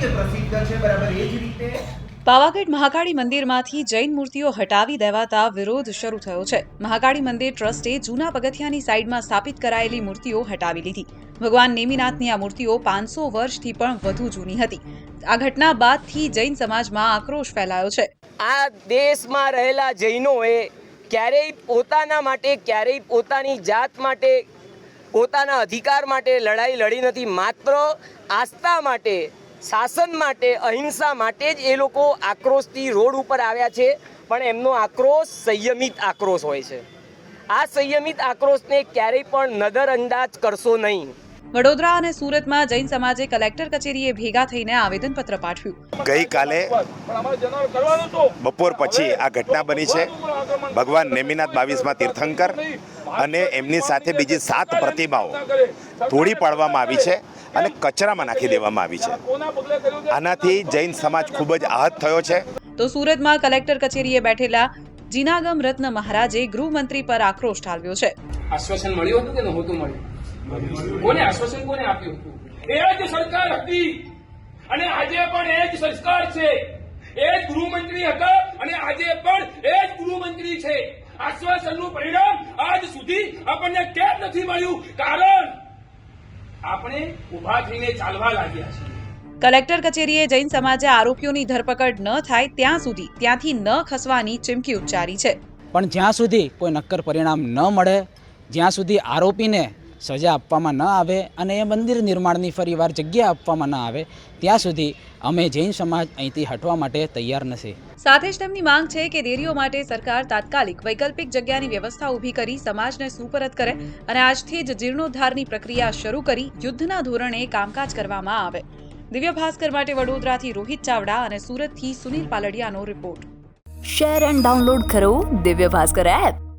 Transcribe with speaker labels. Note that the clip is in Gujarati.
Speaker 1: રીતે પ્રસિદ્ધ છે બરાબર? એ જ રીતે
Speaker 2: પાવાગઢ મહાકાળી મંદિરમાંથી જૈન મૂર્તિઓ હટાવી દેવાતા વિરોધ શરૂ થયો છે. મહાકાળી મંદિર ટ્રસ્ટે જૂના પગથિયાની સાઈડમાં સ્થાપિત કરાયેલી મૂર્તિઓ હટાવી લીધી. ભગવાન નેમિનાથની આ મૂર્તિઓ પાંચસો વર્ષથી પણ વધુ જૂની હતી. આ ઘટના બાદથી જૈન સમાજમાં આક્રોશ ફેલાયો છે.
Speaker 3: આ દેશમાં રહેલા જૈનોએ ક્યારેય પોતાના માટે ક્યારેય પોતાની જાત માટે પોતાના અધિકાર માટે લડાઈ લડી નથી. માત્ર આસ્થા માટે શાસન માટે અહિંસા માટે જ એ લોકો આક્રોશથી રોડ ઉપર આવ્યા છે પણ એમનો આક્રોશ સંયમિત આક્રોશ હોય છે. આ સંયમિત આક્રોશને ક્યારેય પણ નજરઅંદાજ કરશો નહીં.
Speaker 2: વડોદરા અને સુરતમાં જૈન સમાજે કલેક્ટર કચેરીએ ભેગા થઈને આવેદનપત્ર પાઠવ્યું.
Speaker 4: ગઈકાલે બપોર પછી આ ઘટના બની છે. ભગવાન નેમિનાથ બાવીસમાં તીર્થંકર અને એમની સાથે બીજી સાત પ્રતિમાઓ તોડી પાડવામાં આવી છે. અને કચરામાં નાખી દેવામાં આવી છે. આનાથી જૈન સમાજ ખૂબ જ આહત થયો છે.
Speaker 2: તો સુરતમાં કલેક્ટર કચેરીએ બેઠેલા જીનાગમ રત્ન મહારાજે ગૃહમંત્રી પર આક્રોશ ઠાલવ્યો છે.
Speaker 5: આશ્વાસન મળ્યું હતું કે નહોતું મળ્યું? કોને આશ્વાસન કોને આપ્યું હતું?
Speaker 6: એ જ સરકાર હતી. અને આજે પણ એ જ સરકાર છે. એ જ ગૃહમંત્રી હતા અને આજે પણ એ જ ગૃહમંત્રી છે. આશ્વાસનનું પરિણામ આજ સુધી આપણને કેમ નથી મળ્યું? કારણ આપણે ઊભા થઈને ચાલવા લાગ્યા છીએ.
Speaker 2: કલેક્ટર કચેરીએ જૈન સમાજે આરોપીઓની ધરપકડ ન થાય ત્યાં સુધી ત્યાંથી ન ખસવાની ચીમકી ઉચ્ચારી છે.
Speaker 7: પણ જ્યાં સુધી કોઈ નક્કર પરિણામ ન મળે જ્યાં સુધી આરોપીને સજા આપવામાં ન આવે અને એ મંદિર નિર્માણની ફરીવાર જગ્યા આપવામાં ન આવે ત્યાં સુધી અમે જૈન સમાજ અહીંથી હટવા માટે તૈયાર નથી.
Speaker 2: સાથે જ તેમની માંગ છે કે દેરીઓ માટે સરકાર તાત્કાલિક વૈકલ્પિક જગ્યાની વ્યવસ્થા ઊભી કરી સમાજને સુપરત કરે અને આજથી જ જીર્ણોદ્ધારની પ્રક્રિયા શરૂ કરી યુદ્ધના ધોરણે કામકાજ કરવામાં આવે. દિવ્ય ભાસ્કર માટે વડોદરાથી રોહિત ચાવડા અને સુરતથી સુનિલ પાલડિયાનો રિપોર્ટ.
Speaker 8: શેર એન્ડ ડાઉનલોડ કરો દિવ્ય ભાસ્કર એપ.